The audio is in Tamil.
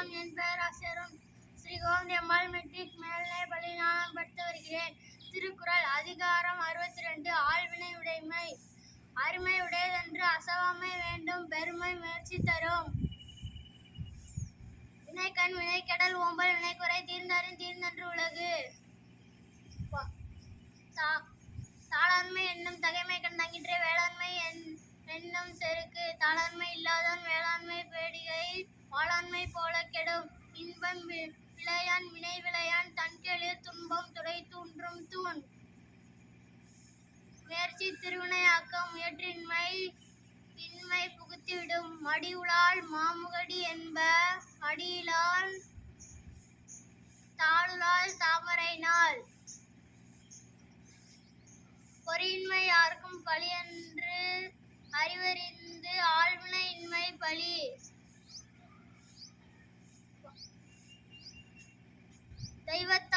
வணக்கம் என் பெயர் அசரும் ஸ்ரீ கோவிந்தி அம்மாள் மெட்ரிக் மேல்நிலை பள்ளி நான் படித்து வருகிறேன். திருக்குறள் அதிகாரம் அறுபத்தி ரெண்டு ஆழ்வினை உடைமை அருமை உடையதென்று அசவாமை வேண்டும். பெருமை முயற்சி தரும். வினைக்கண் வினைக்கடல் ஓம்பல் வினைக்குறை தீர்ந்தாரின் தீர்ந்தன்று உலகு. ப- தாளாண்மை என்னும் தகைமை கண் தங்கின்றே வேளாண்மை என் என்னும் செருக்கு தாளாண்மை இல்லாதான் வேளாண்மை பேடிகை வாளாண்மை போல கெடும் இன்பம் விளையான் வினை விளையான் தன்கெளிர் துன்பம் துறை தூன்றும் தூண். முயற்சி திருவினையாக்கம் முயற்றின்மை இன்மை புகுத்திவிடும். மடியுளால் மாமுகடி என்ப அடியிலால் தாளுளால் தாமரை நாள் பொறியின்மை யாருக்கும் பழி 大和